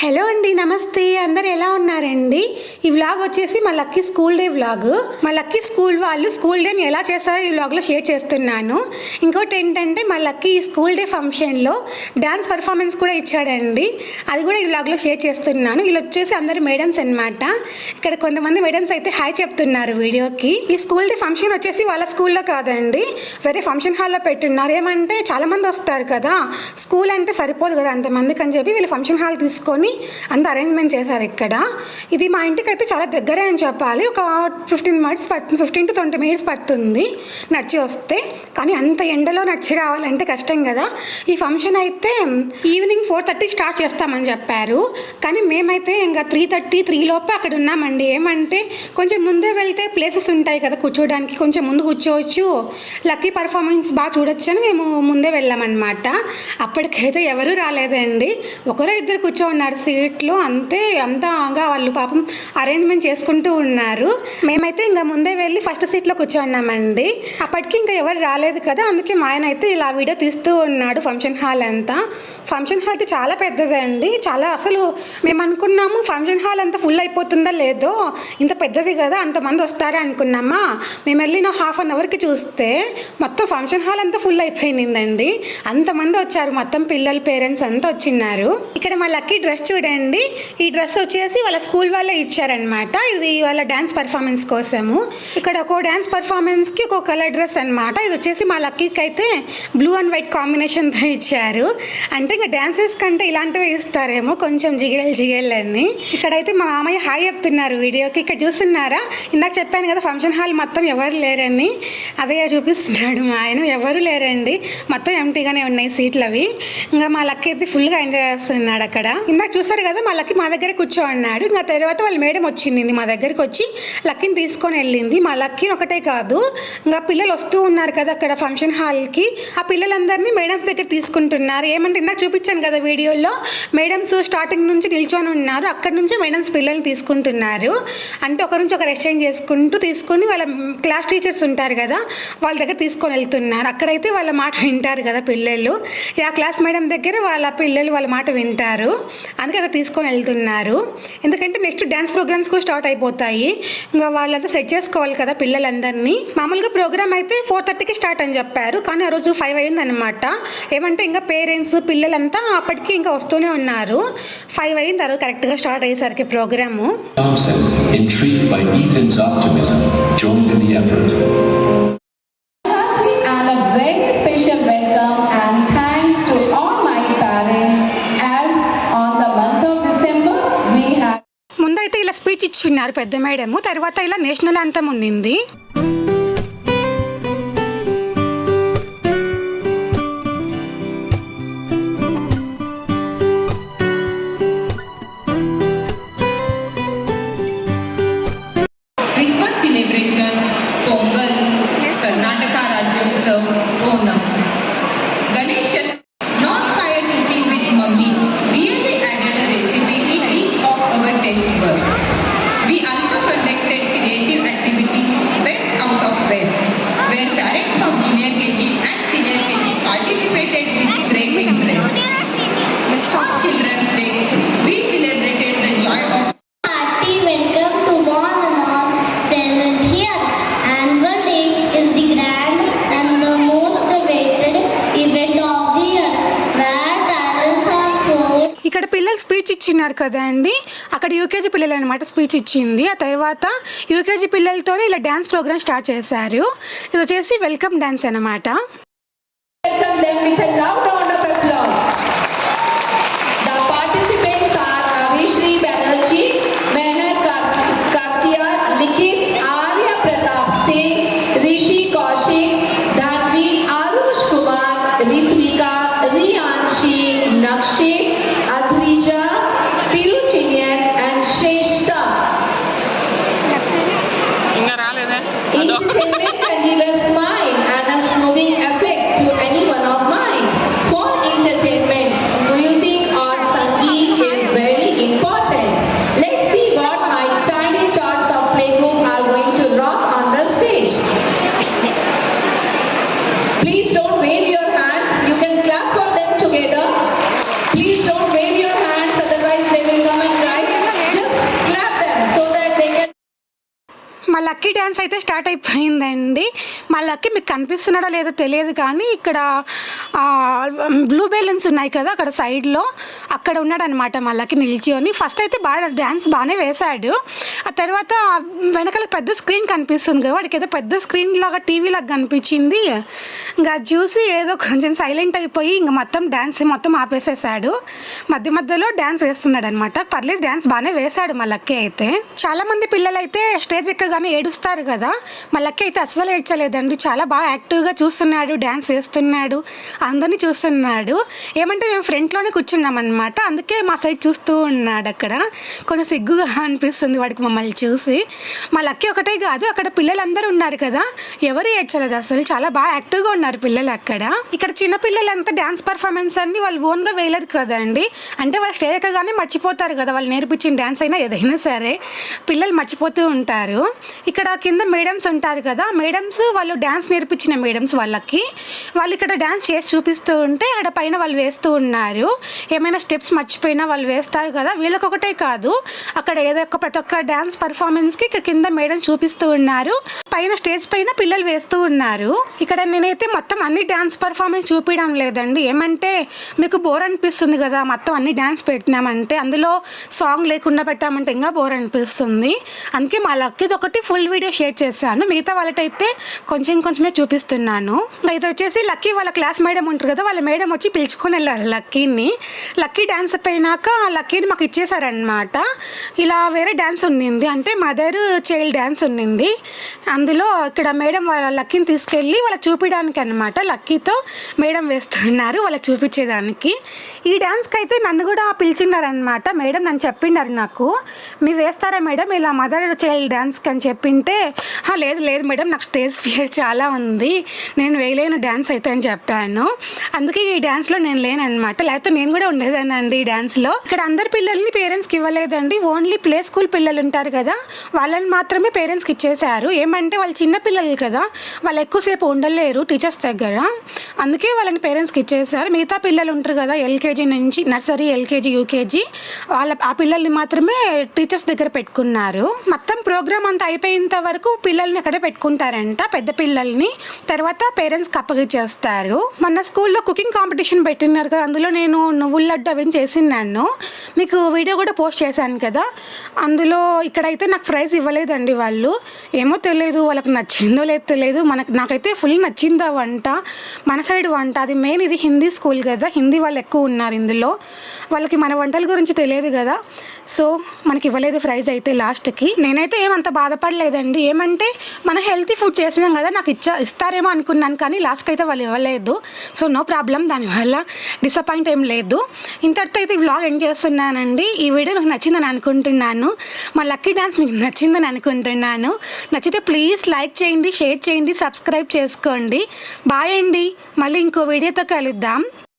Hello అండి నమస్తే. అందరు ఎలా ఉన్నారండి? ఈ వ్లాగ్ వచ్చేసి మా లక్కీ స్కూల్ డే వ్లాగ్. మా లక్కీ స్కూల్ వాళ్ళు స్కూల్ డేని ఎలా చేస్తారో ఈ వ్లాగ్లో షేర్ చేస్తున్నాను. ఇంకోటి ఏంటంటే మా లక్కీ ఈ స్కూల్ డే ఫంక్షన్లో డాన్స్ పర్ఫార్మెన్స్ కూడా ఇచ్చాడండి. అది కూడా ఈ వ్లాగ్లో షేర్ చేస్తున్నాను. వీళ్ళు వచ్చేసి అందరు మేడమ్స్ అన్నమాట. ఇక్కడ కొంతమంది మేడమ్స్ అయితే హాయ్ చెప్తున్నారు వీడియోకి. ఈ స్కూల్ డే ఫంక్షన్ వచ్చేసి వాళ్ళ స్కూల్లో కాదండి. వేరే ఫంక్షన్ హాల్లో పెట్టున్నారు. ఏమంటే చాలామంది వస్తారు కదా. స్కూల్ అంటే సరిపోదు కదా అంతమందికి అని చెప్పి వీళ్ళు ఫంక్షన్ హాల్ తీసుకొని అంత అరేంజ్మెంట్ చేశారు ఇక్కడ. ఇది మా ఇంటికి అయితే చాలా దగ్గరే అని చెప్పాలి. ఒక ఫిఫ్టీన్ మినిట్స్ పడుతుంది ఫిఫ్టీన్ టు ట్వంటీ మినిట్స్ పడుతుంది నడిచి వస్తే. కానీ అంత ఎండలో నడిచి రావాలంటే కష్టం కదా. ఈ ఫంక్షన్ అయితే ఈవినింగ్ ఫోర్ థర్టీకి స్టార్ట్ చేస్తామని చెప్పారు. కానీ మేమైతే ఇంకా త్రీ థర్టీ త్రీ లోపు అక్కడ ఉన్నామండి. ఏమంటే కొంచెం ముందే వెళ్తే ప్లేసెస్ ఉంటాయి కదా కూర్చోడానికి. కొంచెం ముందు కూర్చోవచ్చు. లక్కీ పర్ఫార్మెన్స్ బాగా చూడొచ్చు అని మేము ముందే వెళ్ళామన్నమాట. అప్పటికైతే ఎవరూ రాలేదండి. ఒకరో ఇద్దరు కూర్చో ఉన్నారు సీట్లు అంతే అంతాగా వాళ్ళు పాపం అరేంజ్మెంట్ చేసుకుంటూ ఉన్నారు. మేమైతే ఇంకా ముందే వెళ్ళి ఫస్ట్ సీట్లో కూర్చోన్నామండి. అప్పటికి ఇంకా ఎవరు రాలేదు కదా అందుకే మా ఆయన అయితే ఇలా వీడియో తీస్తూ ఉన్నాడు ఫంక్షన్ హాల్ అంతా. ఫంక్షన్ హాల్ అయితే చాలా పెద్దదండి. చాలా అసలు మేము అనుకున్నాము ఫంక్షన్ హాల్ అంతా ఫుల్ అయిపోతుందా లేదో ఇంత పెద్దది కదా అంతమంది వస్తారా అనుకున్నామా? మేము వెళ్ళిన హాఫ్ అన్ అవర్కి చూస్తే మొత్తం ఫంక్షన్ హాల్ అంతా ఫుల్ అయిపోయిందండి. అంతమంది వచ్చారు మొత్తం పిల్లలు పేరెంట్స్ అంతా వచ్చిన్నారు. ఇక్కడ మా లక్కీ డ్రెస్ చూడండి. ఈ డ్రెస్ వచ్చేసి వాళ్ళ స్కూల్ వాళ్ళే ఇచ్చారనమాట ఇది వాళ్ళ డ్యాన్స్ పర్ఫార్మెన్స్ కోసము. ఇక్కడ ఒక్కో డ్యాన్స్ పర్ఫార్మెన్స్కి ఒక కలర్ డ్రెస్ అనమాట ఇది వచ్చేసి మా లక్కీకి అయితే బ్లూ అండ్ వైట్ కాంబినేషన్తో ఇచ్చారు. అంటే ఇంకా డ్యాన్సెస్ కంటే ఇలాంటివి ఇస్తారేమో కొంచెం జిగేల్ జిగేల్ అని. ఇక్కడైతే మా మామయ్య హాయ్ చెప్తున్నారు వీడియోకి. ఇక్కడ చూస్తున్నారా? ఇందాక చెప్పాను కదా ఫంక్షన్ హాల్ మొత్తం ఎవరు లేరని. అదే చూపిస్తున్నాడు మా ఆయన. ఎవరు లేరండి. మొత్తం ఎంటీగానే ఉన్నాయి సీట్లు అవి ఇంకా మా లక్కీ అయితే ఫుల్గా ఎంజాయ్ చేస్తున్నాడు అక్కడ. ఇందాక చూసారు కదా మా లక్కి మా దగ్గర కూర్చో అన్నాడు తర్వాత వాళ్ళ మేడం వచ్చింది. మా దగ్గరికి వచ్చి లక్కీని తీసుకొని వెళ్ళింది. మా లక్కీని ఒకటే కాదు ఇంకా పిల్లలు వస్తూ ఉన్నారు కదా అక్కడ ఫంక్షన్ హాల్కి. ఆ పిల్లలందరినీ మేడమ్స్ దగ్గర తీసుకుంటున్నారు. ఏమంటే ఇందాక చూపించాను కదా వీడియోలో మేడమ్స్ స్టార్టింగ్ నుంచి నిల్చొని ఉన్నారు. అక్కడ నుంచి మేడమ్స్ పిల్లల్ని తీసుకుంటున్నారు. అంటే ఒకరి నుంచి ఒకరు ఎక్స్చేంజ్ చేసుకుంటూ తీసుకొని వాళ్ళ క్లాస్ టీచర్స్ ఉంటారు కదా వాళ్ళ దగ్గర తీసుకొని వెళ్తున్నారు. అక్కడైతే వాళ్ళ మాట వింటారు కదా పిల్లలు. ఆ క్లాస్ మేడం దగ్గర వాళ్ళ పిల్లలు వాళ్ళ మాట వింటారు. అందుకే అక్కడ తీసుకొని వెళ్తున్నారు. ఎందుకంటే నెక్స్ట్ డ్యాన్స్ ప్రోగ్రామ్స్ కూడా స్టార్ట్ అయిపోతాయి. ఇంకా వాళ్ళంతా సెట్ చేసుకోవాలి కదా పిల్లలందరినీ. మామూలుగా ప్రోగ్రామ్ అయితే ఫోర్ థర్టీకి స్టార్ట్ అని చెప్పారు. కానీ ఆ రోజు ఫైవ్ అయిందనమాట ఏమంటే ఇంకా పేరెంట్స్ పిల్లలంతా అప్పటికి ఇంకా వస్తూనే ఉన్నారు. ఫైవ్ అయింది తర్వాత కరెక్ట్గా స్టార్ట్ అయ్యేసరికి program Thompson, intrigued by Ethan's optimism, joined in the effort. ఇలా పెద్ద మేడము. తర్వాత ఇలా నేషనల్ అంతం ఉండింది ఇక్కడ పిల్లలు స్పీచ్ ఇచ్చినారు కదా అండి? అక్కడ యూకేజీ పిల్లలు అనమాట స్పీచ్ ఇచ్చింది. ఆ తర్వాత యూకేజీ పిల్లలతోనే ఇలా డ్యాన్స్ ప్రోగ్రామ్ స్టార్ట్ చేశారు. ఇది వచ్చేసి వెల్కమ్ డ్యాన్స్ అనమాట లక్కీ డ్యాన్స్ అయితే స్టార్ట్ అయిపోయిందండి. మా లక్కీ మీకు కనిపిస్తున్నాడో లేదో తెలియదు కానీ ఇక్కడ బ్లూ బెలూన్స్ ఉన్నాయి కదా అక్కడ సైడ్లో. అక్కడ ఉన్నాడు అనమాట మా లక్కీ నిల్చొని. ఫస్ట్ అయితే బాగా డ్యాన్స్ బాగానే వేశాడు. ఆ తర్వాత వెనకాల పెద్ద స్క్రీన్ కనిపిస్తుంది కదా వాడికి ఏదో పెద్ద స్క్రీన్ లాగా టీవీ లాగా కనిపించింది. ఇంకా చూసి ఏదో కొంచెం సైలెంట్ అయిపోయి ఇంకా మొత్తం డ్యాన్స్ మొత్తం ఆపేసేసాడు. మధ్య మధ్యలో డ్యాన్స్ వేస్తున్నాడు అనమాట పర్లేదు డ్యాన్స్ బాగానే వేశాడు మా లక్కీ అయితే. చాలా మంది స్టేజ్ ఎక్కగానే ఏడుస్తారు కదా. మా అయితే అస్సలు ఏడ్చలేదండి. చాలా బాగా యాక్టివ్గా చూస్తున్నాడు డ్యాన్స్ వేస్తున్నాడు అందరినీ చూస్తున్నాడు. ఏమంటే మేము ఫ్రంట్లోనే కూర్చున్నాం అనమాట అందుకే మా సైడ్ చూస్తూ ఉన్నాడు అక్కడ. కొంచెం సిగ్గుగా అనిపిస్తుంది వాడికి మమ్మల్ని చూసి. మా లక్కీ ఒకటే కాదు అక్కడ పిల్లలందరూ ఉన్నారు కదా. ఎవరు ఏడ్చలేదు అసలు. చాలా బాగా యాక్టివ్గా ఉన్నారు పిల్లలు అక్కడ. ఇక్కడ చిన్న పిల్లలంతా డ్యాన్స్ పర్ఫార్మెన్స్ అన్ని వాళ్ళు ఓన్గా వేయలేరు కదండి. అంటే వాళ్ళు స్టేజ్ ఎక్కగానే మర్చిపోతారు కదా. వాళ్ళు నేర్పించిన డ్యాన్స్ అయినా ఏదైనా సరే. పిల్లలు మర్చిపోతూ ఉంటారు. ఇక్కడ కింద మేడమ్స్ ఉంటారు కదా మేడమ్స్ వాళ్ళు డ్యాన్స్ నేర్పించిన మేడమ్స్ వాళ్ళకి వాళ్ళు ఇక్కడ డ్యాన్స్ చేసి చూపిస్తూ ఉంటే అక్కడ పైన వాళ్ళు వేస్తూ ఉన్నారు. ఏమైనా స్టెప్స్ మర్చిపోయినా వాళ్ళు వేస్తారు కదా వీళ్ళకొకటే కాదు అక్కడ ఏదో ఒక ప్రతి ఒక్క డ్యాన్స్ పర్ఫార్మెన్స్కి ఇక్కడ కింద మేడం చూపిస్తూ ఉన్నారు. పైన స్టేజ్ పైన పిల్లలు వేస్తూ ఉన్నారు. ఇక్కడ నేనైతే మొత్తం అన్ని డ్యాన్స్ పర్ఫార్మెన్స్ చూపించడం లేదండి. ఏమంటే మీకు బోర్ అనిపిస్తుంది కదా మొత్తం అన్ని డ్యాన్స్ పెట్టినామంటే అందులో సాంగ్ లేకుండా పెట్టామంటే ఇంకా బోర్ అనిపిస్తుంది. అందుకే మా లక్కీది ఒకటి ఫుల్ వీడియో షేర్ చేశాను. మిగతా వాళ్ళకైతే కొంచెం కొంచెమే చూపిస్తున్నాను. అయితే వచ్చేసి లక్కీ వాళ్ళ క్లాస్ మేడం ఉంటారు కదా వాళ్ళ మేడం వచ్చి పిలుచుకొని వెళ్ళారు లక్కీని. లక్కీ డ్యాన్స్ అయిపోయినాక లక్కీని మాకు ఇచ్చేసారనమాట ఇలా వేరే డ్యాన్స్ ఉన్నింది. అంటే మదర్ చైల్డ్ డ్యాన్స్ ఉన్నింది. అందులో ఇక్కడ మేడం వాళ్ళ లక్కీని తీసుకెళ్ళి వాళ్ళకి చూపించడానికి అనమాట లక్కీతో మేడం వేస్తున్నారు వాళ్ళకి చూపించేదానికి. ఈ డ్యాన్స్కి అయితే నన్ను కూడా పిలిచిన్నారనమాట మేడం నన్ను చెప్పినారు నాకు మీరు వేస్తారా మేడం? ఇలా మదర్ చైల్డ్ డ్యాన్స్కి అని చెప్పింటే లేదు లేదు మేడం నాకు స్టేజ్ ఫియర్ చాలా ఉంది. నేను వేయలేను డ్యాన్స్ అయితే అని చెప్పాను. అందుకే ఈ డ్యాన్స్లో నేను లేననమాట లేకపోతే నేను కూడా ఉండేదానండి ఈ డ్యాన్స్లో ఇక్కడ అందరి పిల్లల్ని పేరెంట్స్కి ఇవ్వలేదండి. ఓన్లీ ప్లే స్కూల్ పిల్లలు ఉంటారు కదా వాళ్ళని మాత్రమే పేరెంట్స్కి ఇచ్చేశారు. ఏమంటే వాళ్ళు చిన్నపిల్లలు కదా వాళ్ళు ఎక్కువసేపు ఉండలేరు టీచర్స్ దగ్గర. అందుకే వాళ్ళని పేరెంట్స్కి ఇచ్చేసారు. మిగతా పిల్లలు ఉంటారు కదా ఎల్కేజీ నుంచి నర్సరీ ఎల్కేజీ యూకేజీ వాళ్ళ ఆ పిల్లల్ని మాత్రమే టీచర్స్ దగ్గర పెట్టుకున్నారు. మొత్తం ప్రోగ్రామ్ అంతా అయిపోయేంత వరకు పిల్లల్ని అక్కడే పెట్టుకుంటారంట పెద్ద పిల్లల్ని. తర్వాత పేరెంట్స్కి అప్పగిచ్చేస్తారు. మొన్న స్కూల్లో కుకింగ్ కాంపిటీషన్ పెట్టినారు కదా అందులో నేను నువ్వుల లడ్డు అవి చేసినాను మీకు వీడియో కూడా పోస్ట్ చేశాను కదా అందులో ఇక్కడైతే నాకు ప్రైజ్ ఇవ్వలేదండి వాళ్ళు. ఏమో తెలియదు వాళ్ళకి నచ్చిందో లేదో తెలియదు మనకు నాకైతే ఫుల్ నచ్చింది ఆ వంట. మన సైడ్ వంట. అది మెయిన్ ఇది హిందీ స్కూల్ కదా. హిందీ వాళ్ళు ఎక్కువ ఉన్నారు ఇందులో. వాళ్ళకి మన వంటల గురించి తెలియదు కదా. సో మనకి ఇవ్వలేదు ప్రైజ్ అయితే లాస్ట్కి నేనైతే ఏమంత బాధపడలేదండి. ఏమంటే మన హెల్తీ ఫుడ్ చేసినాం కదా నాకు ఇచ్చా ఇస్తారేమో అనుకున్నాను కానీ లాస్ట్కి అయితే వాళ్ళు ఇవ్వలేదు. సో నో ప్రాబ్లం దానివల్ల డిసప్పాయింట్ ఏం లేదు. ఇంతటితో అయితే వ్లాగ్ ఎండ్ చేస్తున్నానండి. ఈ వీడియో మీకు నచ్చిందని అనుకుంటున్నాను. మా లక్కీ డ్యాన్స్ మీకు నచ్చిందని అనుకుంటున్నాను. నచ్చితే ప్లీజ్ ప్లీజ్ లైక్ చేయండి షేర్ చేయండి సబ్స్క్రైబ్ చేసుకోండి. బాయ్ అండి. మళ్ళీ ఇంకో వీడియోతో కలుద్దాం.